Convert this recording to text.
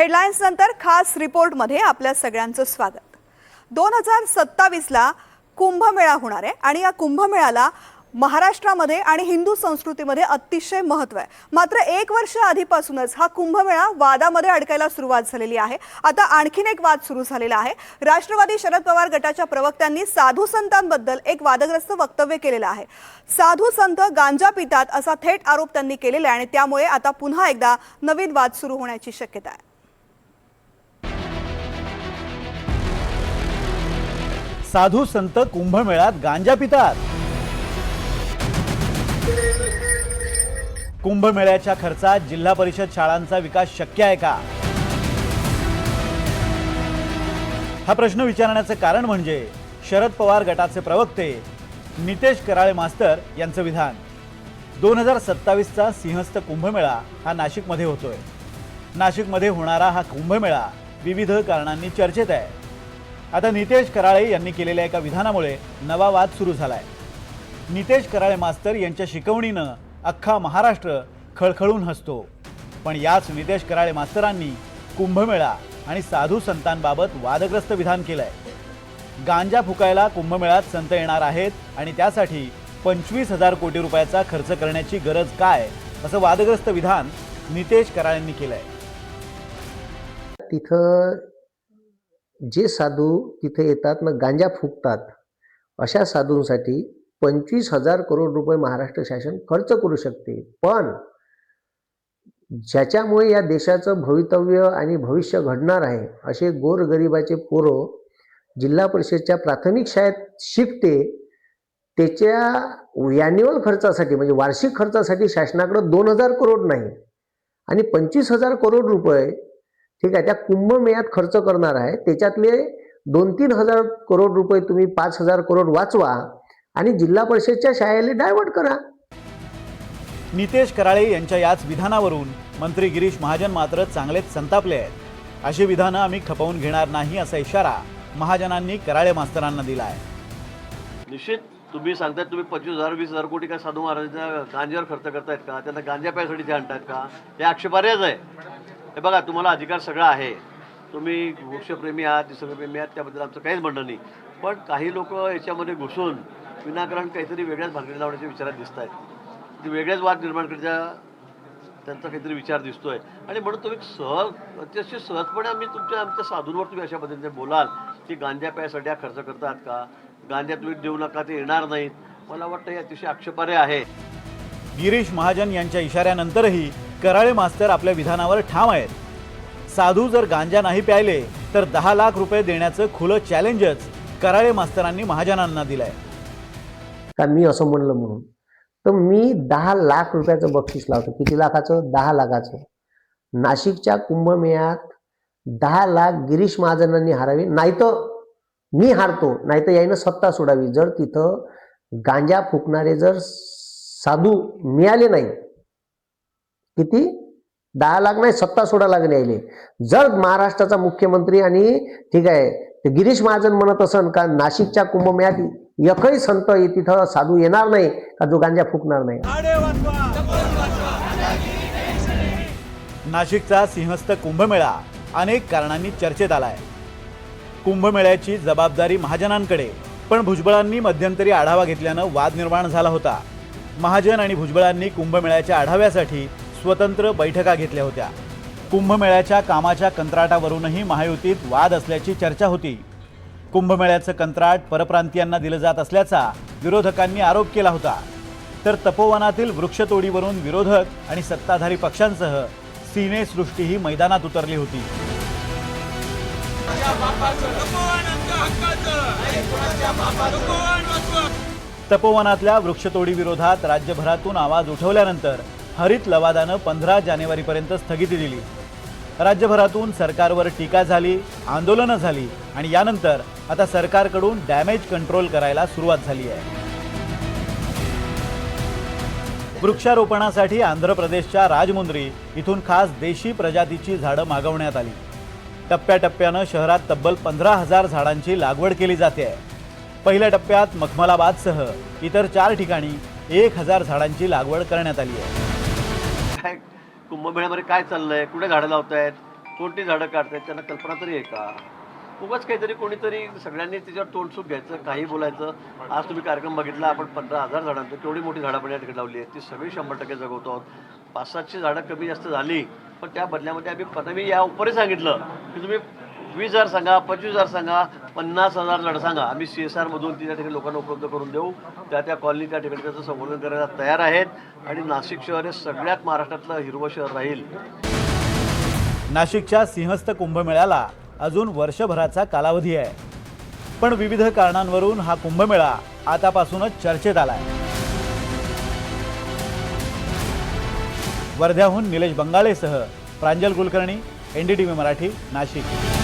Headlines नंतर खास रिपोर्टमध्ये आपल्या सगळ्यांचं स्वागत. दोन हजार सत्तावीसला कुंभमेळा होणार आहे आणि या कुंभमेळ्याला महाराष्ट्रामध्ये आणि हिंदू संस्कृतीमध्ये अतिशय महत्त्व आहे. मात्र एक वर्ष आधीपासूनच हा कुंभमेळा वादामध्ये अडकायला सुरुवात झालेली आहे. आता आणखीन एक वाद सुरू झालेला आहे. राष्ट्रवादी शरद पवार गटाच्या प्रवक्त्यांनी साधू संतांबद्दल एक वादग्रस्त वक्तव्य केलेलं आहे. साधू संत गांजा पितात असा थेट आरोप त्यांनी केलेला आहे आणि त्यामुळे आता पुन्हा एकदा नवीन वाद सुरू होण्याची शक्यता आहे. साधू संत कुंभमेळ्यात गांजा पितात. कुंभमेळ्याच्या खर्चात जिल्हा परिषद शाळांचा विकास शक्य आहे का? हा प्रश्न विचारण्याचं कारण म्हणजे शरद पवार गटाचे प्रवक्ते नितेश कराळे मास्तर यांचं विधान. दोन हजार सत्तावीसचा सिंहस्थ कुंभमेळा हा नाशिकमध्ये होतोय. नाशिकमध्ये होणारा हा कुंभमेळा विविध कारणांनी चर्चेत आहे. आता नितेश कराळे यांनी केलेल्या एका विधानामुळे नवा वाद सुरू झालाय. नितेश कराळे मास्तर यांच्या शिकवणीनं अख्खा महाराष्ट्र खळखळून हसतो. पण याच नितेश कराळे मास्तरांनी कुंभमेळा आणि साधू संतांबाबत वादग्रस्त विधान केलंय. गांजा फुकायला कुंभमेळ्यात संत येणार आहेत आणि त्यासाठी पंचवीस हजार कोटी रुपयाचा खर्च करण्याची गरज काय असं वादग्रस्त विधान नितेश कराळेंनी केलंय. तिथं जे साधू तिथे येतात ना गांजा फुकतात अशा साधूंसाठी पंचवीस हजार करोड रुपये महाराष्ट्र शासन खर्च करू शकते. पण ज्याच्यामुळे या देशाचं भवितव्य आणि भविष्य घडणार आहे असे गोरगरिबाचे पोरं जिल्हा परिषदच्या प्राथमिक शाळेत शिकते त्याच्या अॅन्युअल खर्चासाठी म्हणजे वार्षिक खर्चासाठी शासनाकडं दोन हजार करोड नाही. आणि पंचवीस हजार करोड रुपये ठीक आहे त्या कुंभमेळ्यात खर्च करणार आहे. त्याच्यातले दोन तीन हजार करोड रुपये तुम्ही पाच हजार करोड वाचवा आणि जिल्हा परिषदच्या शाळेला डायव्हर्ट करा. नितेश कराळे यांच्या याच विधानावरून मंत्री गिरीश महाजन मात्र चांगलेच संतापले आहेत. अशी विधानं आम्ही खपवून घेणार नाही असा इशारा महाजनांनी कराळे मास्तरांना दिला आहे निश्चित तुम्ही सांगतायत तुम्ही पंचवीस हजार वीस हजार कोटी काय साधू महाराजांच्या गांजावर खर्च करतायत का? त्यांना गांजा प्यायसाठी ते आणतायत का? हे आक्षेपार्हच आहे. हे बघा तुम्हाला अधिकार सगळा आहे. तुम्ही वृक्षप्रेमी आहात निसर्गप्रेमी आहात त्याबद्दल आमचं काहीच म्हणणं नाही. पण काही लोक याच्यामध्ये घुसून विनाकारण काहीतरी वेगळ्याच भाकरी लावण्याच्या विचारात दिसत आहेत ते वेगळेच वाद निर्माण करण्याच्या त्यांचा काहीतरी विचार दिसतोय. आणि म्हणून तुम्ही सहज अतिशय सहजपणे आम्ही तुमच्या आमच्या साधूंवर तुम्ही अशा पद्धतीने बोलाल की गांजा प्यायसाठी खर्च करतात का? गांजा तुम्ही देऊ नका ते येणार नाहीत. मला वाटतं हे अतिशय आक्षेपार्ह आहे. गिरीश महाजन यांच्या इशाऱ्यानंतरही कराळे मास्तर आपल्या विधानावर ठाम आहेत. साधू जर गांजा नाही प्यायले तर दहा लाख रुपये देण्याचं खुलं चॅलेंजच कराळे मास्तरांनी महाजनांना दिलंय. का मी असं म्हणलं म्हणून. तर मी दहा लाख रुपयाचं बक्षीस लावतो. किती लाखाचं? दहा लाखाचं. नाशिकच्या कुंभमेळ्यात दहा लाख गिरीश महाजनांनी हारावी. नाही तर मी हारतो. नाही तर याईनं सत्ता सोडावी. जर तिथं गांजा फुकणारे जर साधू मिळाले नाही किती? दहा लाख नाही सत्ता सोडा लागले जर महाराष्ट्राचा मुख्यमंत्री आणि ठीक आहे गिरीश महाजन म्हणत असन का नाशिकच्या कुंभमेळ्यात एकही संत तिथं साधू येणार नाही का जो गांजा फुकणार नाही? नाशिकचा सिंहस्थ कुंभमेळा अनेक कारणांनी चर्चेत आलाय. कुंभमेळ्याची जबाबदारी महाजनांकडे पण भुजबळांनी मध्यंतरी आढावा घेतल्यानं वाद निर्माण झाला होता. महाजन आणि भुजबळांनी कुंभमेळ्याच्या आढाव्यासाठी स्वतंत्र बैठका घेतल्या होत्या. कुंभमेळ्याच्या कामाच्या कंत्राटावरूनही महायुतीत वाद असल्याची चर्चा होती. कुंभमेळ्याचं कंत्राट परप्रांतीयांना दिलं जात असल्याचा विरोधकांनी आरोप केला होता. तर तपोवनातील वृक्षतोडीवरून विरोधक आणि सत्ताधारी पक्षांसह सिनेसृष्टीही मैदानात उतरली होती. तपोवनातल्या वृक्षतोडी विरोधात राज्यभरातून आवाज उठवल्यानंतर हरित लवादानं पंधरा जानेवारीपर्यंत स्थगिती दिली. राज्यभरातून सरकारवर टीका झाली आंदोलनं झाली आणि यानंतर आता सरकारकडून डॅमेज कंट्रोल करायला सुरुवात झाली आहे. वृक्षारोपणासाठी आंध्र प्रदेशच्या राजमुंद्री इथून खास देशी प्रजातीची झाडं मागवण्यात आली. टप्प्याटप्प्यानं शहरात तब्बल पंधरा हजार झाडांची लागवड केली जाते. आहे पहिल्या टप्प्यात मखमलाबादसह इतर चार ठिकाणी एक हजार झाडांची लागवड करण्यात आली आहे. कुंभमेळ्यामध्ये काय चाललंय? कुठे झाडं लावतायत? कोणती झाडं काढतायत? त्यांना कल्पना तरी आहे का? उगाच काहीतरी कोणीतरी सगळ्यांनी त्याच्यावर तोंडसूक घ्यायचं काही बोलायचं. आज तुम्ही कार्यक्रम बघितला आपण पंधरा हजार झाडांचं केवढी मोठी झाडं आपण या ठिकाणी लावली आहेत ती सगळी शंभर टक्के जगवतो आहोत पाच सातशे झाडं कमी जास्त झाली पण त्या बदल्यामध्ये आम्ही आता मी या उपरी सांगितलं की तुम्ही वीस हजार सांगा पंचवीस हजार सांगा पन्नास हजार झाडं सांगा. आम्ही सी एस आरमधून ती त्या ठिकाणी लोकांना उपलब्ध करून देऊ. त्या त्या कॉलनी त्या ठिकाणी त्याचं संवर्धन करायला तयार आहेत. आणि नाशिक शहर हे सगळ्यात महाराष्ट्रातलं हिरवं शहर राहील. नाशिकच्या सिंहस्थ कुंभमेळ्याला अजून वर्षभराचा कालावधी आहे. पण विविध कारणांवरून हा कुंभमेळा आतापासूनच चर्चेत आलाय. वर्ध्याहून निलेश बंगाळेसह प्रांजल कुलकर्णी एनडीटीव्ही मराठी नाशिक.